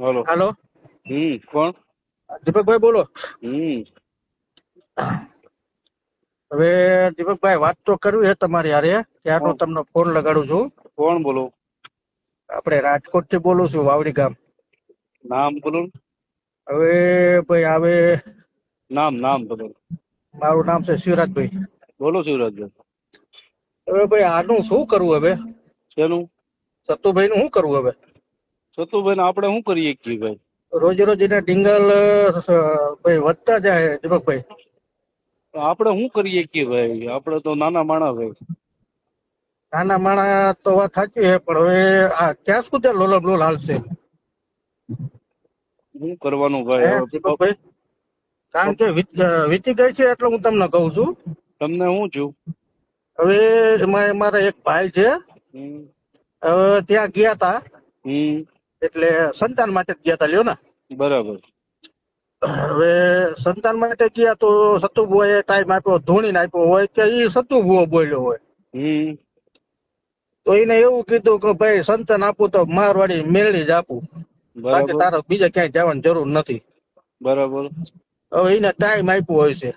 હાલો hello. હમ કોણ? દીપકભાઈ બોલો. હમ. હવે દીપકભાઈ વાત તો કરવી છે તમારી હારે ત્યારનો. તમને ફોન લગાડું છું. કોણ બોલો? આપણે રાજકોટથી બોલું છું વાવડી ગામ. નામ બોલો હવે ભાઈ હવે નામ નામ બોલો. મારું નામ છે શિવરાજભાઈ. બોલો શિવરાજભાઈ. હવે ભાઈ આનું શું કરવું હવે? શેનું? સત્તુભાઈ નું શું કરવું હવે? સતુભાઈ આપણે શું કરીએ છીએ ભાઈ? રોજે રોજ એના ડિંગલ ભાઈ વધતા જાય દીપકભાઈ. આપણે શું કરીએ કે ભાઈ? આપણે તો નાના માણા ભાઈ. નાના માણા તો વાત સાચી છે પણ હવે આ ક્યાં સુધી લોલમ લોલ હાલશે? શું કરવાનું ભાઈ? દીપકભાઈ? કારણ કે વીતી ગઈ છે એટલે હું તમને કહું છું. તમને હું છું? હવે એમાં મારા એક ભાઈ છે. હવે ત્યાં ગયા તા. હમ. એટલે સંતાન માટે જ ગયા તા લ્યો ને. બરાબર. હવે સંતાન માટે ગયા તો સતુભુએ ટાઈમ આપ્યો ધોણીને આપ્યો હોય કે એ સતુભુઓ બોલ્યો હોય. તો એને એવું કીધું કે ભાઈ સંતાન આપું તો મારવાડી મેળી જ આપું. બાકી તારો બીજા ક્યાંય જવાની જરૂર નથી. બરાબર. હવે એને ટાઈમ આપ્યો હોય છે.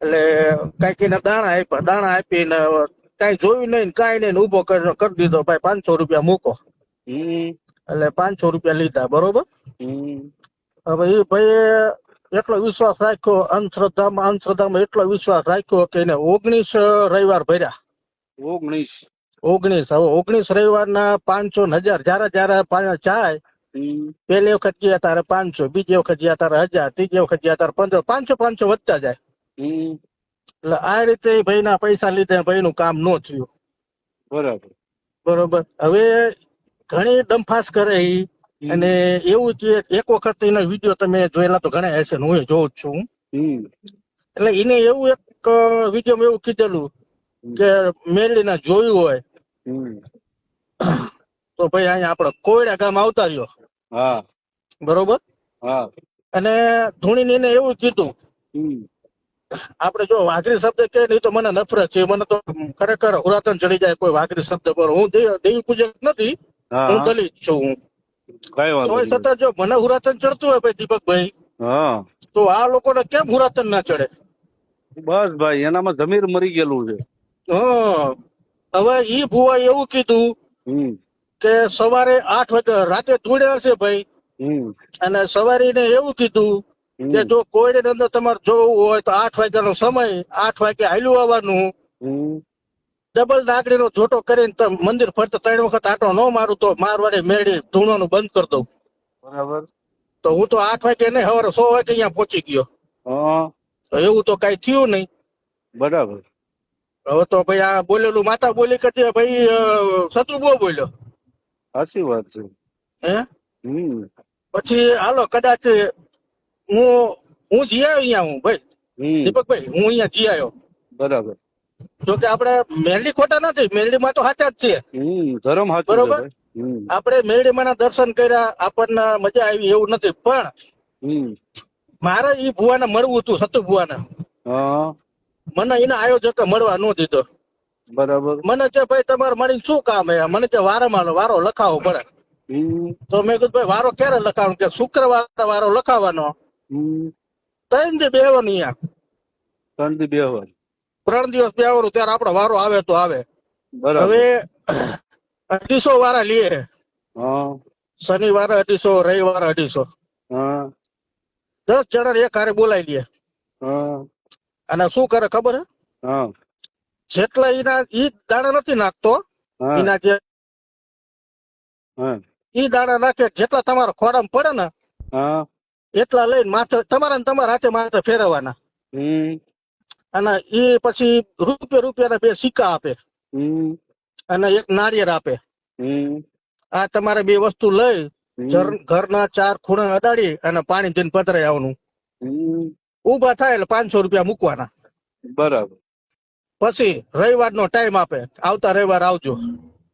એટલે કંઈક એને દાણા આપ્યા દાણા આપીને કઈ જોયું નહીં કઈ કાંઈ નહીં ને ઊભો કરી કરી દીધો ભાઈ પાંચસો રૂપિયા મૂકો. એટલે પાંચસો રૂપિયા લીધા બરોબર? હવે એ ભાઈ એટલો વિશ્વાસ રાખ્યો અંધશ્રદ્ધામાં અંધશ્રદ્ધામાં એટલો વિશ્વાસ રાખ્યો કે એને ઓગણીસ રવિવાર ભર્યા. ઓગણીસ. ઓગણીસ હવે ઓગણીસ રવિવારના પાંચસો ને હજાર જયારે જયારે જાય પેલી વખત ગયા તારે પાંચસો બીજી વખત ગયા તારે હજાર ત્રીજી વખત ગયા તારે પંદર પાંચસો પાંચસો વધતા જાય. એટલે આ રીતે ભાઈ ના પૈસા લીધે ભાઈ નું કામ નો થયું. બરાબર. બરોબર. હવે ઘણી ડંફાસ કરે ઈ. અને એવું કે એક વખત એનો વીડિયો તમે જોયેલા તો ઘણા હશે હું જોઉં છું. એટલે એને એવું એક વીડિયો એવું કીધેલું કે મેલીના જોયું હોય. તો ભાઈ અહીંયા આપડે કોયડા ગામ આવતા રહ્યો. હા. બરોબર? હા. અને ધૂણી એને એવું કીધું. આપડે આપણે જો વાઘરી શબ્દ કે નહીં તો મને નફરત છે. મને તો ખરેખર હુરાતન ચડી જાય કોઈ વાઘરી શબ્દ પર. હું દેવ- દેવી પૂજક નથી. હા. દલિત છું હું. તોય છતાં જો મને હુરાતન ચડતું હોય ભાઈ દીપકભાઈ હા. તો આ લોકોને કેમ હુરાતન ના ચડે? બસ ભાઈ એનામાં જમીર મરી ગયેલું છે. હં. હવે ઈ ભુવા એવું કીધું કે સવારે આઠ વાગે રાતે ધૂળ્યા હશે ભાઈ. અને સવારે એને એવું કીધું કે જો કોઈ અંદર તમારે જોવું હોય તો આઠ વાગ્યાનો સમય આઠ વાગે હાલ્યું આવવાનું. ડબલ નાગડીનો જોટો કરીને મંદિર ફરતા ત્રણ વખત આટો ન મારું તો મારવાડે મેળી ધૂણવાનું બંધ કરી દઉં. બરાબર. તો હું તો આઠ વાગે નહીં સવારે સો વાગે અહીંયા પહોંચી ગયો. એવું તો કઈ થયું નહીં. બરાબર. હવે તો ભાઈ આ બોલેલું માતા બોલી કરતી ભાઈ શત્રુ બહુ બોલ્યો. સાચી વાત છે. હે? પછી હાલો કદાચ હું હું જી આવ્યો અહીંયા હું ભાઈ. દીપકભાઈ હું અહીંયા જી આવ્યો. બરાબર. જો કે આપણે મેરડી ખોટા નથી મેરડીમાં તો સાચા જ છે ધર્મ બરોબર. આપણે મેરડીમાં દર્શન કર્યા આપણને મજા આવી એવું નથી. પણ મારે ઈ ભુવાને મળવું હતું સતુ ભુવાને. મને એના આયોજકે મળવા ન દીધો. બરાબર. મને કે ભાઈ તમારે મારી શું કામ હે મને કે વારામાં વારો લખાવો પડે. તો મેં કીધું ભાઈ વારો ક્યારે લખાવો? કે શુક્રવાર વારો લખાવવાનો હમ. ત્રણ દી બેહવાની ત્રણ દી બે વાર. ત્રણ દિવસ બેવાનું ત્યારે આપડે વારો આવે તો આવે. હવે અઢીસો વારા લઈએ શનિવારે અઢીસો રવિવારે અઢીસો. દસ જણા એક હારે બોલાવી લઈએ અને શું કરે ખબર? હે. જેટલા એના ઈ દાણા નથી નાખતો. એના જે ઈ દાણા નાખે જેટલા તમારા ખોડામાં પડે ને એટલા લઈને માથે તમારા ને તમારા હાથે માથે ફેરવવાના. અને એ પછી રૂપિયા રૂપિયાના બે સિક્કા આપે. અને એક નાળિયેર આપે. આ તમારે બે વસ્તુ લઈ ઘર- ઘરના ચાર ખૂણા અડાડી અને પાણી જઈને પધરાઈ આવવાનું. ઊભા થાય એટલે પાંચસો રૂપિયા મૂકવાના. બરાબર. પછી રવિવાર નો ટાઈમ આપે. આવતા રવિવાર આવજો.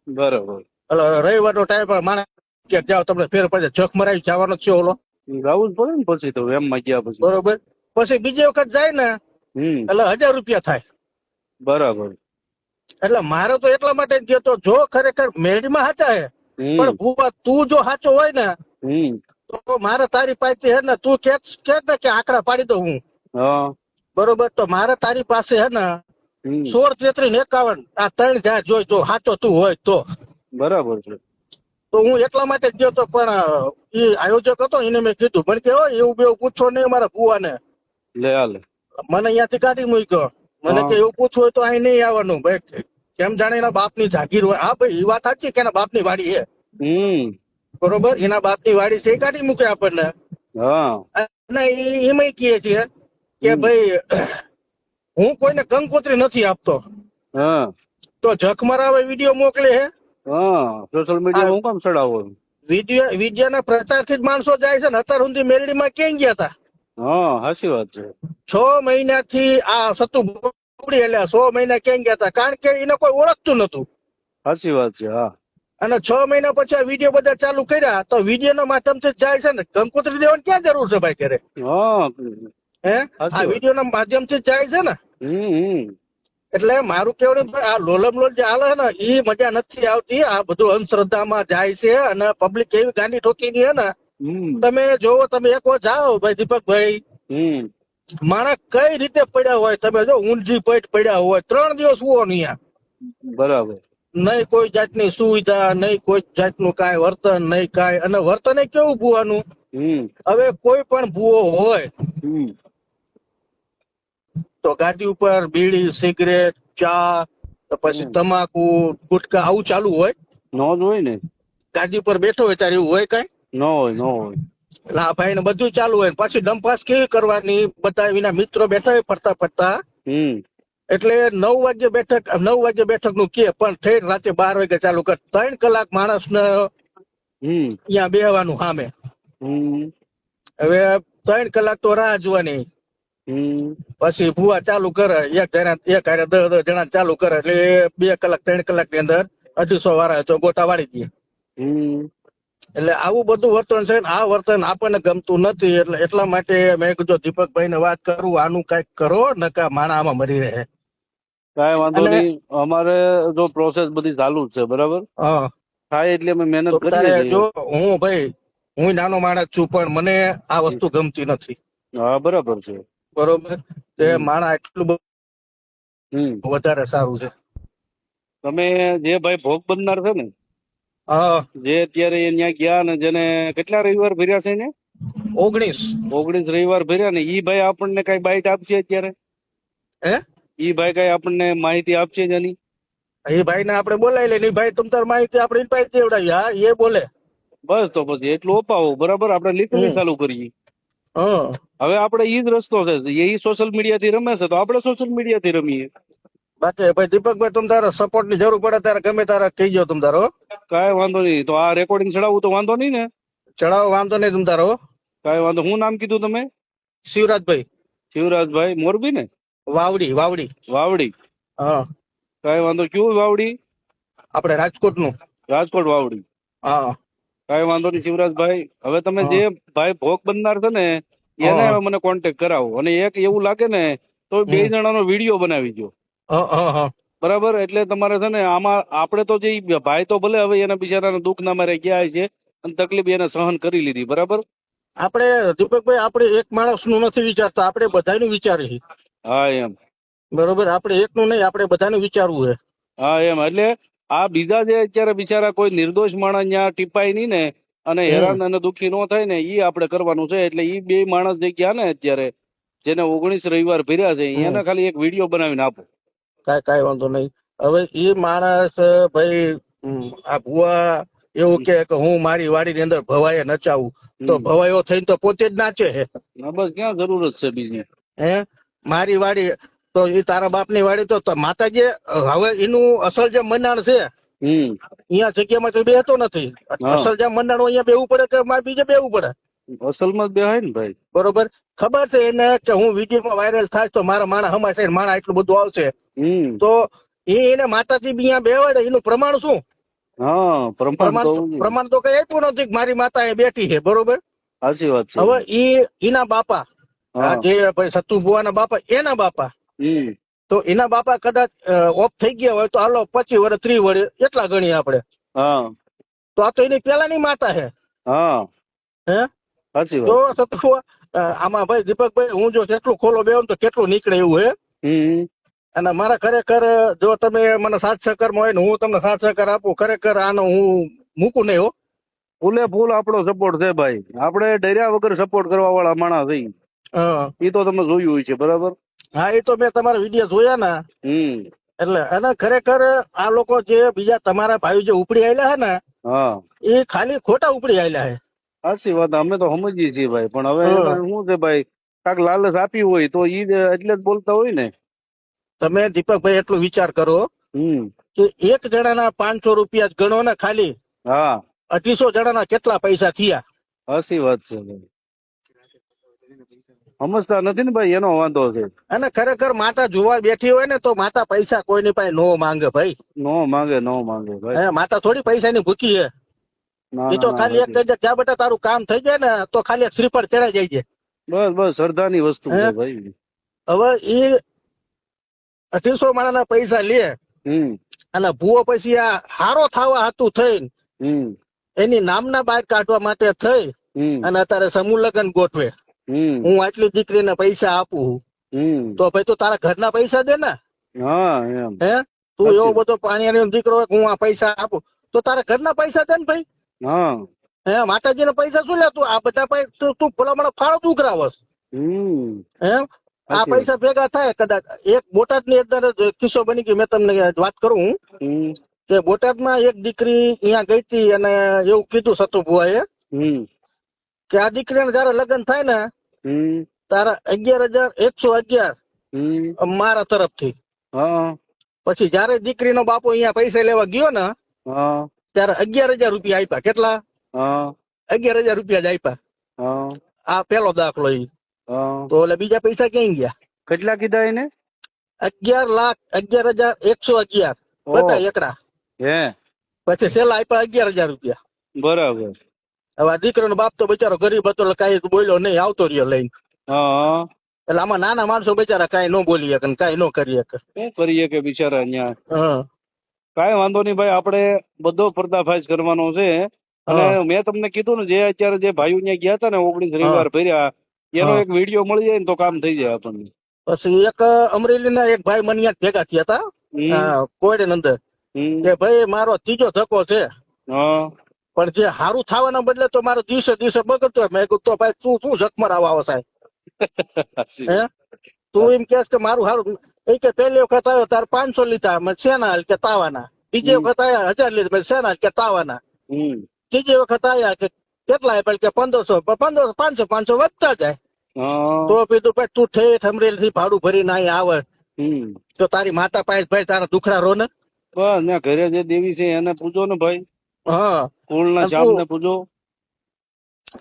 બરાબર. એટલે રવિવારનો ટાઈમ માણસ કે જાઓ તમને ફેર પછી જખ મરાવી જવાનો છે ઓલો. જવું જ પડે ને પછી તો એમ માં ગયા પછી. બરોબર. પછી બીજી વખત જાય ને એટલે હજાર રૂપિયા થાય. બરાબર. એટલે મારે તો એટલા માટે જ ગયો તો જો ખરેખર મેળીમાં સાચા હે પણ ભૂવા તું જો સાચો હોય ને તો મારે તારી પાસે હે ને તું કે કે ને કે આંકડા પાડી દઉં હું. બરોબર? તો મારે તારી પાસે હે ને સોળ તેત્રીસ ને એકાવન આ ત્રણ જાય જોઈ જો સાચો તું હોય તો. બરાબર છે. તો હું એટલા માટે જ ગયો તો પણ એ આયોજક હતો એને મેં કીધું. પણ કે "ઓય, એવું બેવું પૂછો નહીં મારા ભુવાને. લે હાલે. મને અહીંયાથી કાઢી મૂક્યો. મને કે એવું પૂછવું હોય તો અહીં નહીં આવવાનું. ભાઈ કેમ જાણે એના બાપની જાગીર હોય? હા ભાઈ એ વાત સાચી કે એના બાપની વાડી છે. બરોબર? એના બાપની વાડી છે એ કાઢી મૂકે આપણને. અને એમાં કહે છે કે ભાઈ હું કોઈને કંકોત્રી નથી આપતો. હા. તો જખ મરાવે વીડિયો મોકલે હે. હા. સોશિયલ મીડિયા હું કામ ચડાવો વીડિયો પ્રચારથી જ માણસો જાય છે ને. અત્યાર સુધી મેરડીમાં ક્યાં ગયા હતા? હા સાચી વાત છે. છ મહિનાથી આ સતુ બોબડી એટલે છ મહિના ક્યાં ગયા હતા? કારણ કે એને કોઈ ઓળખતું નતું. સાચી વાત છે હા. અને છ મહિના પછી આ વીડિયો બધા ચાલુ કર્યા તો વીડિયો ના માધ્યમથી થી જાય છે ને? કંકોત્રી દેવાની ક્યાં જરૂર છે ભાઈ ઘરે? હા. હે? આ. વીડિયો ના માધ્યમથી જ જાય છે ને? એટલે મારું કેવું આ લોલમ લોલ જે હાલે છે ને એ મજા નથી આવતી. આ બધું અંધશ્રદ્ધામાં જાય છે અને પબ્લિક એવી ગાંડી ઠોકીની હે ને તમે જોવો તમે એક વાર જાઓ ભાઈ દીપકભાઈ. માણસ કઈ રીતે પડ્યા હોય તમે જો ઊંધી પેટ પડ્યા હોય ત્રણ દિવસ હુઓ નહીં બરાબર. નહીં કોઈ જાતની સુવિધા નહીં કોઈ જાતનું કાંઈ વર્તન નહીં કાંઈ. અને વર્તન એ કેવું ભૂવાનું? હવે કોઈ પણ ભૂવો હોય તો ગાડી ઉપર બીડી સિગરેટ ચા પછી તમાકુ ગુટકા આવું ચાલુ હોય? નો હોય ને. ગાડી ઉપર બેઠો હોય ત્યારે એવું હોય કઈ? ન હોય ન હોય. એટલે આ ભાઈ ને બધું ચાલુ હોય પાછી ડંપાસ કેવી કરવાની બધા એના મિત્રો બેઠા હોય ફરતા ફરતા. એટલે નવ વાગે બેઠક નવ વાગે બેઠકનું કે પણ થઈ રાતે બાર વાગે ચાલુ કર. ત્રણ કલાક માણસ ને ત્યાં બેહવાનું સામે. હવે ત્રણ કલાક તો રાહ જોવાની. પછી ભૂવા ચાલુ કરે એક જણા એક હારે દસ દસ જણા ચાલુ કરે એટલે બે કલાક ત્રણ કલાકની અંદર અઢીસો વાળા ગોટા વાળી દે. હમ. એટલે આવું બધું વર્તન છે ને આ વર્તન આપણને ગમતું નથી. એટલે એટલા માટે મેં કીધું દીપકભાઈ ને વાત કરું આનું કંઈક કરો નકા માણા આમાં મરી રહે. કઈ વાંધો નહીં. અમારે જો પ્રોસેસ બધી ચાલુ છે બરાબર? હા. થાય એટલે અમે મહેનત કરીએ જો હું ભાઈ હું નાનો માણસ છું પણ મને આ વસ્તુ ગમતી નથી. હા બરાબર છે. બરોબર? તે. માણા એટલું વધારે સારું છે. તમે જે ભાઈ ભોગ બનનાર છે ને જે અત્યારે ત્યાં ગયા ને જેને કેટલા રવિવાર ભર્યા છે ને ઓગણીસ. ઓગણીસ રવિવાર ભર્યા ને. ઈ ભાઈ આપણને કઈ બાઈટ આપશે અત્યારે? હે? ઈ ભાઈ કઈ આપણને માહિતી આપશે જેની એ ભાઈ ને આપણે બોલાવી લે ભાઈ તમ તાર માહિતી આપણે પાસે દેવડાવી. હા એ બોલે. બસ તો પછી એટલું અપાવો બરાબર? આપણે હમ. ચાલુ કરીએ. હવે આપણે ઈ જ રસ્તો છે. એ સોશિયલ મીડિયા થી રમે છે તો આપણે સોશિયલ મીડિયા થી રમીએ. બાકી ભાઈ દીપકભાઈ તમ તારા સપોર્ટની જરૂર પડે ત્યારે ગમે તારા કહીજો તમ તારો કાંઈ વાંધો નહીં. તો આ રેકોર્ડિંગ ચડાવવું તો વાંધો નહીં ને? ચડાવો વાંધો નહીં તમ તારો કાંઈ વાંધો હું નામ કીધું તમે? શિવરાજભાઈ. શિવરાજભાઈ મોરબી ને? વાવડી વાવડી. વાવડી. હા. કાંઈ વાંધો કેવું વાવડી? આપણે રાજકોટનું રાજકોટ વાવડી. હા. કાંઈ વાંધો નહીં શિવરાજભાઈ. હવે તમે જે ભાઈ ભોગ બનનાર છે ને એને મને કોન્ટેક્ટ કરાવો. અને એક એવું લાગે ને તો બે જણા જણાનો વીડિયો બનાવી દો બરાબર એટલે તમારે છે ને આમાં આપણે તો જે ઈ ભાઈ તો ભલે હવે એના બિચારાના દુઃખ ના મારે ગયા છે અને તકલીફ એને સહન કરી લીધી બરાબર? આપણે દીપકભાઈ આપણે એક માણસનું નથી વિચારતા આપણે બધાનું વિચારીએ હા એમ. બરોબર આપણે એકનું નહીં આપણે બધાનું વિચારવું છે. હા એમ એટલે આ બીજા જે અત્યારે બિચારા કોઈ નિર્દોષ માણસ ત્યાં ટીપાય નહીં ને અને હેરાન અને દુઃખી ન થાય ને એ આપણે કરવાનું છે એટલે ઈ બે માણસ જે ગયા ને અત્યારે જેને ઓગણીસ રવિવાર ભર્યા છે. એને ખાલી એક વીડિયો બનાવીને આપો. કાંઈ કાંઈ વાંધો નહીં. હવે એ માણસ ભાઈ આ ભુવા એવું કે કે હું મારી વાડીની અંદર ભવાય નચાવું તો. ભવાયો થઈને તો પોતે જ નાચે હે. બસ ક્યાં જરૂરત છે બીજી? હે? મારી વાડી તો એ તારા બાપની વાડી તો માતાજી હવે એનું અસલ જે મંડાણ છે અહીંયા જગ્યામાં તો બેહતો નથી. અસલ જે મંડાણ હોય અહીંયા બેવું પડે કે મારે બીજે બેવું પડે? અસલમાં જ બેહાય ને ભાઈ. બરોબર? ખબર છે એને કે હું વિડીયોમાં વાયરલ થાય તો મારા માણા હમાશે ને માણા એટલું બધું આવશે. તો એ એને માતાજી બી અહીંયા બેવાડે એનું પ્રમાણ શું? પ્રમાણ તો તો- તો કઈ આપ્યું નથી મારી માતા એ બેઠી છે બરોબર? સાચી વાત છે. હવે ઈ એના બાપા જે ભાઈ સતુ ભુવાના બાપા એના બાપા. તો એના બાપા કદાચ ઓફ થઈ ગયા હોય તો હાલો પચીસ વર્ષ ત્રીસ વર્ષ એટલા ગણીએ આપણે. હા. તો આ તો એની પેલાની માતા છે. હા. જો વાત. આમાં ભાઈ દીપકભાઈ હું જો કેટલું ખોલો બેહું તો કેટલું નીકળે એવું હે? અને મારા ખરેખર જો તમે મને સાથ સહકારમાં હોય ને હું તમને સાત સહકાર આપું ખરેખર આનો હું મૂકું નહીં હો. ફૂલે ફૂલ આપણો સપોર્ટ છે ભાઈ. આપણે ડર્યા વગર સપોર્ટ કરવા વાળા માણસ એ તો તમે જોયું હોય છે બરાબર? હા એ તો મેં તમારા વીડિયો જોયા ને. એટલે અને ખરેખર આ લોકો જે બીજા તમારા ભાઈઓ જે ઉપડી આવેલા હે ને હા. એ ખાલી ખોટા ઉપડી આવેલા હે. સાચી વાત અમે તો સમજીએ છીએ ભાઈ. પણ હવે શું છે ભાઈ? કાંક લાલચ આપી હોય તો ઈ એટલે જ બોલતા હોય ને. તમે દીપકભાઈ એટલો વિચાર કરો કે એક જણાના પાંચસો રૂપિયા જ ગણો ને ખાલી હા. અઢીસો જણાના કેટલા પૈસા થયા? હસી વાત છે સમજતા નથી ને ભાઈ એનો વાંધો છે. અને ખરેખર માતા જોવા બેઠી હોય ને તો માતા પૈસા કોઈની પાસે નો માંગે ભાઈ. નો માંગે નો માંગે ભાઈ. માતા થોડી પૈસાની ભૂખી છે ના, એ તો ખાલી એક ના, કહી દે ક્યાં બેટા તારું કામ થઈ જાય ને તો ખાલી એક શ્રીફળ ચડાઈ જાય. છે બસ બસ શ્રદ્ધાની વસ્તુ છે ભાઈ. હવે એ અઢીસો માણાના પૈસા લે. અને ભૂવો પછી આ હારો થવા હતું થઈને એની નામના બહાર કાઢવા માટે થઈ અને અત્યારે સમૂહ લગ્ન ગોઠવે. હું આટલી દીકરીને પૈસા આપું તો ભાઈ તું તારા ઘરના પૈસા દે ને. હે તું એવો બધો પાણી દીકરો હું આ પૈસા આપું. તો તારા ઘરના પૈસા દે ને ભાઈ. હા. હે માતાજીના પૈસા શું લે તું? આ બધા તું તું ભલા મને ફાળો તું કરાવસ હમ. હે? આ પૈસા ભેગા થાય કદાચ એક બોટાદની અંદર કિસ્સો બની ગયો મેં તમને વાત કરું કે બોટાદમાં એક દીકરી અહીંયા ગઈ હતી અને એવું કીધું સતુભુઆએ કે આ દીકરીને જયારે લગ્ન થાય ને તારા અગિયાર હજાર એકસો અગિયાર મારા તરફથી. પછી જયારે દીકરીનો બાપુ અહીંયા પૈસા લેવા ગયો ને ત્યારે અગિયાર હજાર રૂપિયા આપ્યા. કેટલા? અગિયાર હજાર રૂપિયા જ આપ્યા. આ પેલો દાખલો ઈ. તો એટલે બીજા પૈસા ક્યાં ગયા? કેટલા કીધા એને? અગિયાર લાખ અગિયાર હજાર એકસો અગિયાર. બધા એકડા. હે. પછી છેલ્લા આપ્યા અગિયાર હજાર રૂપિયા. બરાબર. હવે આ દીકરાનો બાપ તો બિચારો ગરીબ હતો એટલે કઈ બોલ્યો નહીં આવતો રહ્યો લઈને. હા. એટલે આમાં નાના માણસો બિચારા કઈ ન બોલી શકે કઈ ન કરી શકે. શું કરીએ કે બિચારા અહીંયા? કઈ કાંઈ વાંધો નહીં ભાઈ આપણે બધો પર્દાફાશ કરવાનો છે. અને મેં તમને કીધું ને જે અત્યારે જે ભાઈઓ ત્યાં ગયા હતા ને ઓગણીસ રવિવાર ભર્યા એનો એક વીડિયો મળી જાય ને તો કામ થઈ જાય આપણને. પછી એક અમરેલીના એક ભાઈ મને ભેગા થયા હતા કોયડે અંદર કે ભાઈ મારો ત્રીજો ધક્કો છે. પણ જે સારું થવાના બદલે તો મારો દિવસે દિવસે બગડતો મેં કીધું તો ભાઈ તું શું જખમર આવો સાહેબ? તું એમ કેસ કે મારું સારું એ કે પહેલી વખત આવ્યો તાર પાંચસો લીધા. મેં શેના હાલ કે તાવાના? બીજી વખત આવ્યા હજાર લીધા. મેં શેના હાલ કે તાવાના? ત્રીજી વખત આવ્યા કે કેટલા આપ્યા? કે પંદરસો. પંદરસો પાંચસો પાંચસો વધતા જાય. તો કીધું ભાઈ તું ઠેઠ અમરેલી થી ભાડું ભરીને અહીં આવે. તો તારી માતા પાસે ભાઈ તારા દુખડા રો ને. બસ ને ઘરે જે દેવી છે એને પૂજો ને ભાઈ. હા. કુળના ના શામ ને પૂજો.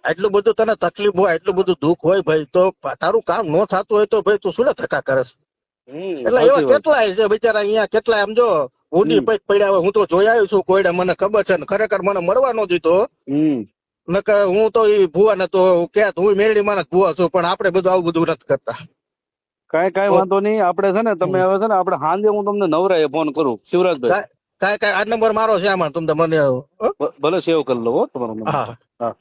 એટલું બધું તને તકલીફ હોય એટલું બધું દુઃખ હોય ભાઈ તો તારું કામ ન થતું હોય તો ભાઈ તું શું ધક્કા કરસ? એટલે એવા. કેટલાય છે બિચારા અહીંયા કેટલાય આમ જો ઊંડી. પૈક પડ્યા હોય હું તો જોઈ આવ્યો છું કોઈડા મને ખબર છે ને ખરેખર મને મળવા નો દીધો. નકર હું તો ઈ ભુવા ને તો ક્યાં હું મેરડી માં ભુવા છું પણ આપણે બધું આવું બધું નથી કરતા. કઈ કઈ વાંધો નહીં. આપણે છે ને તમે હવે છે ને આપણે હાંજે હું તમને નવરાએ ફોન કરું. શિવરાજભાઈ. કઈ કઈ આ નંબર મારો છે આમાં તમને મને ભલે સેવ કરી લો હો તમારો નંબર. હા.